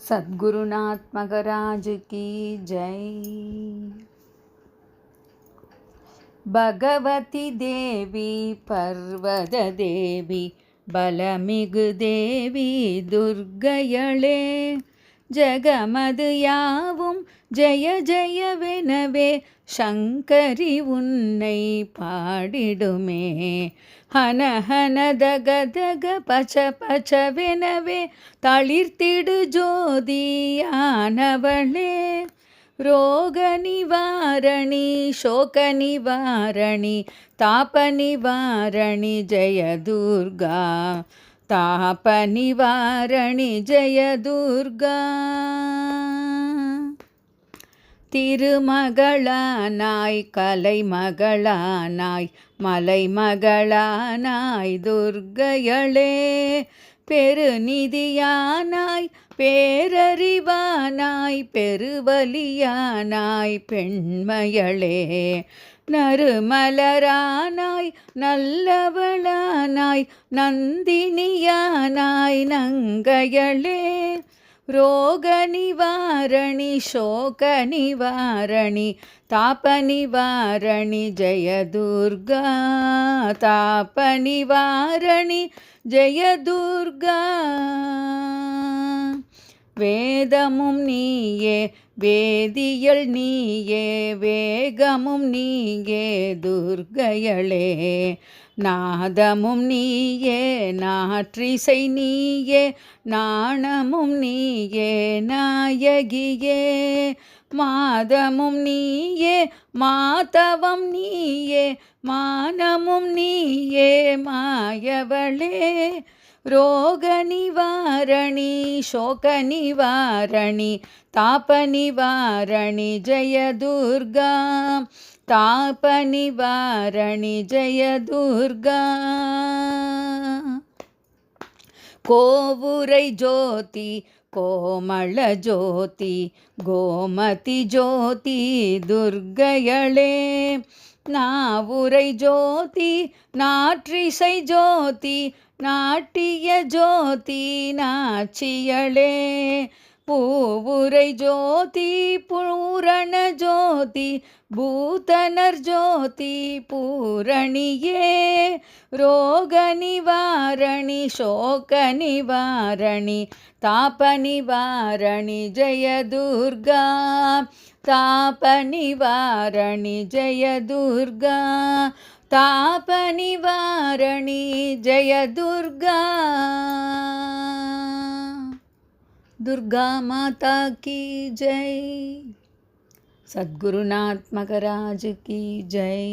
सद्गुरुनाथ महाराज की जय भगवती देवी पर्वतदेवी बलमिगुदेवी दुर्गयळे ஜெகமது யாவும் ஜெய ஜெயவெனவே சங்கரி உன்னை பாடிடுமே. ஹன ஹன தக தக பச்ச பச்சவெனவே தளிர்த்திடு ஜோதியானவளே ரோக நிவாரணி சோக நிவாரணி தாப நிவாரணி ஜெயதுர்கா. துர்கா தாப நிவாரணி ஜெய துர்கா திருமகளானாய் கலைமகளானாய் மலைமகளானாய் துர்கையளே. பெருநிதியானாய் பேரறிவானாய் பெருவலியானாய் பெண்மையளே. நறுமலரானாய் நல்லவளானாய் நந்தினியானாய் நங்கையளே ரோக நிவாரணி சோக நிவாரணி தாப நிவாரணி ஜயதுர்கா தாப நிவாரணி ஜயதுர்கா வேதமும் நீயே வேதியல் நீயே வேகமும் நீயே துர்கையளே. நாதமும் நீயே நாற்றிசை நீயே நாணமும் நீயே நாயகியே. மாதமும் நீயே மாதவம் நீயே மானமும் நீயே மாயவளே. ரோக நிவாரணி சோக நிவாரணி தாப நிவாரணி ஜெய துர்கா தாப நிவாரணி ஜெய துர்கா கோவுரை ஜோதி கோமள ஜோதி கோமதி ஜோதி துர்கையளே. நாவுரை ஜோதி நாற்றிசை ஜோதி நாட்டிய ஜோதி நாச்சியளே பூவுரை ஜோதி பூரண ஜோதி பூதனர் ஜோதி பூரணியே ரோக நிவாரணி சோக நிவாரணி தாப நிவாரணி ஜெய துர்கா தாப நிவாரணி ஜெய துர்கா तापनिवारणी जयदुर्गा दुर्गा माता की जय सद्गुरुनात्मकराज की जय